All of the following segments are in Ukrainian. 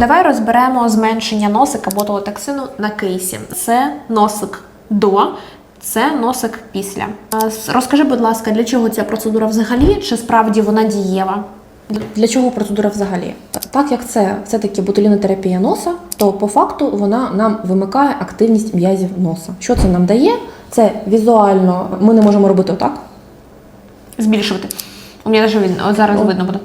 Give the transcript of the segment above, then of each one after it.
Давай розберемо зменшення носика ботулотоксину на кейсі. Це носик до, це носик після. Розкажи, будь ласка, для чого ця процедура взагалі? Чи справді вона дієва? Для чого процедура взагалі? Так як це все-таки ботулінотерапія носа, то по факту вона нам вимикає активність м'язів носа. Що це нам дає? Це візуально ми не можемо робити отак. Збільшувати. У мене навіть зараз О. видно буде.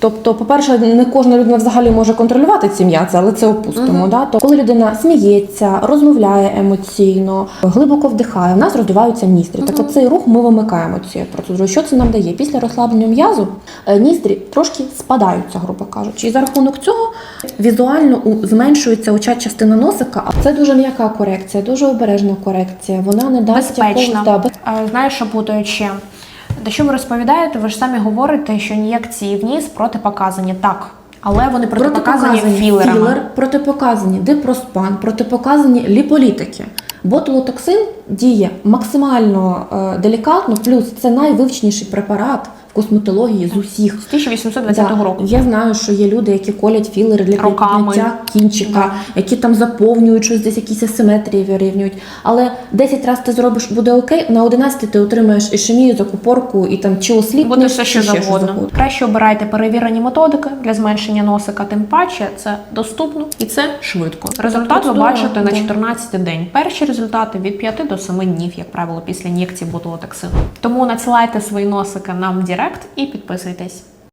Тобто, по-перше, не кожна людина взагалі може контролювати ці м'язи, але це опустимо. Да? То коли людина сміється, розмовляє емоційно, глибоко вдихає, у нас роздуваються ніздрі. Так от цей рух ми вимикаємо цією процедурою. Що це нам дає? Після розслаблення м'язу е, ніздрі трошки спадаються, грубо кажучи. І за рахунок цього візуально зменшується оча частина носика. А це дуже м'яка корекція, дуже обережна корекція. Вона не дасть Безпечна. якогось- да, без- Е, Знаєш, що Те, що ви розповідаєте, ви ж самі говорите, що ін'єкції вніс протипоказані. Так. Але вони протипоказані філерами. Філер, протипоказані дипроспан, протипоказані ліполітики. Ботулотоксин діє максимально е, делікатно, плюс це найвивченіший препарат в косметології з усіх. З 1820 Да. року. Я знаю, що є люди, які колять філери для підняття кінчика, які там заповнюють щось, десь якісь асиметрії вирівнюють. Але 10 разів ти зробиш, буде окей, на 11 ти отримаєш ішемію, закупорку і там чи осліпнеш, Буде все, що завгодно. Краще обирайте перевірені методики для зменшення носика, тим паче це доступно і це швидко. Результат ви бачите на да. 14 день. Перші результати від 5 до 7 днів, як правило, після ін'єкції ботулотоксину. Тому надсилайте свої носики нам в Директ і підписуйтесь.